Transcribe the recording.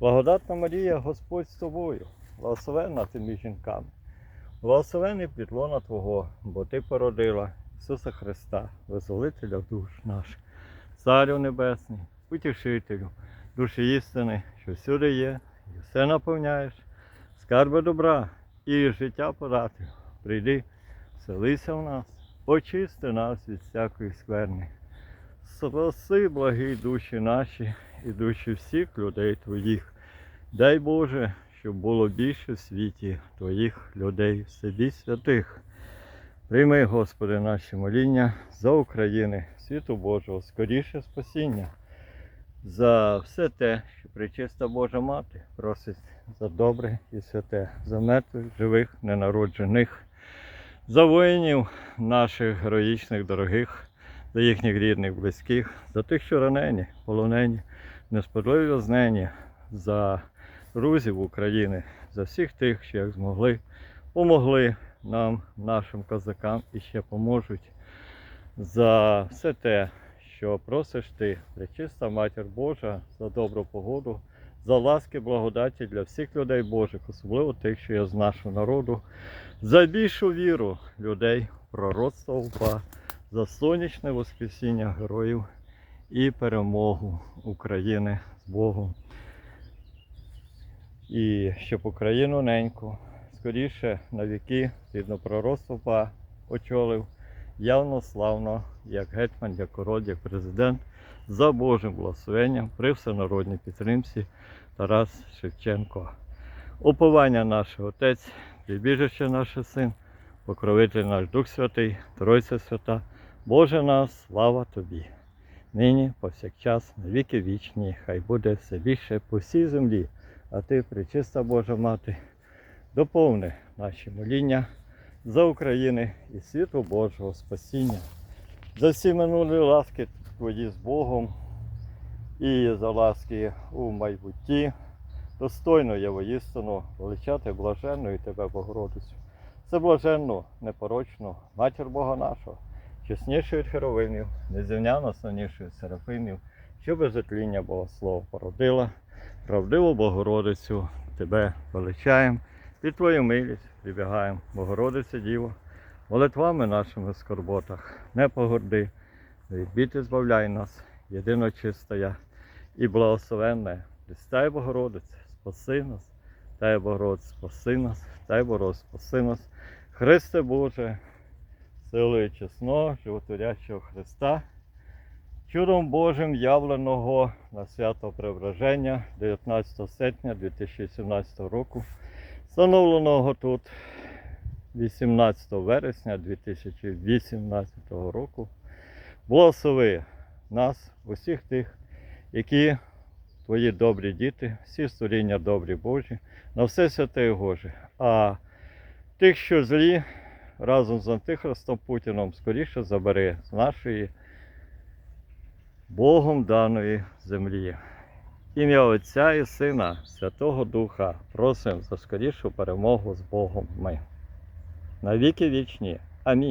Благодатна Марія, Господь з тобою, благословенна ти між жінками, благословений підлона Твого, бо Ти породила Ісуса Христа, визволителя душ наших, Царю Небесний, утішителю, душі істини, що всюди є, і все наповняєш, скарби добра і життя подати. Прийди, селися в нас, очисти нас від всякої скверни. Спаси, благі душі наші і душі всіх людей Твоїх. Дай Боже, щоб було більше в світі Твоїх людей, собі святих. Прийми, Господи, наші моління за України, світу Божого, скоріше спасіння, за все те, що причиста Божа Мати просить за добре і святе, за мертвих, живих, ненароджених, за воїнів наших героїчних, дорогих за їхніх рідних, близьких, за тих, що ранені, полонені, несправедливо знені, за друзів України, за всіх тих, що як змогли, помогли нам, нашим козакам і ще поможуть за все те, що просиш ти, пречиста Матір Божа, за добру погоду, за ласки, благодаті для всіх людей Божих, особливо тих, що є з нашого народу, за більшу віру людей, пророцтва упа за сонячне воскресіння героїв і перемогу України з Богом. І щоб Україну неньку скоріше на віки, згідно пророцтва, очолив явно славно, як гетьман, як король, як президент, за Божим благословенням при всенародній підтримці Тарас Шевченко. Уповання наш Отець, прибіжище наш Син, покровитель наш Дух Святий, Тройця Свята. Боже наш, слава Тобі. Нині, повсякчас, на віки вічні, хай буде все більше по всій землі, а Ти, пречиста Божа Мати, доповни наші моління за України і світу Божого спасіння, за всі минулі ласки Твої з Богом і за ласки у майбутті. Достойно є воістину величати блаженну Тебе, Богородицю. Це блаженну, непорочну, матір Бога нашого чеснішою від херовимів, незрівняно славнішою серафимів, що без отління Богослова породила, правдиву Богородицю тебе величаємо, під Твою милість прибігаємо, Богородиця Діво, молитвами нашими в скорботах, не погорди, від біти збавляй нас, єдино чистая і благословенна, Христа Богородице, спаси нас, Тай Богородице, спаси нас, Тай Богородице, спаси нас, Христе Боже, силою чесного, животворящого Христа, чудом Божим явленого на свято Преображення 19 серпня 2017 року, встановленого тут 18 вересня 2018 року. Благослови нас, усіх тих, які твої добрі діти, всі створіння добрі Божі, на все святе і Боже. А тих, що злі, разом з Антихристом Путіном скоріше забери з нашої Богом даної землі. Ім'я Отця і Сина, Святого Духа, просимо за скорішу перемогу з Богом ми. На віки вічні. Амінь.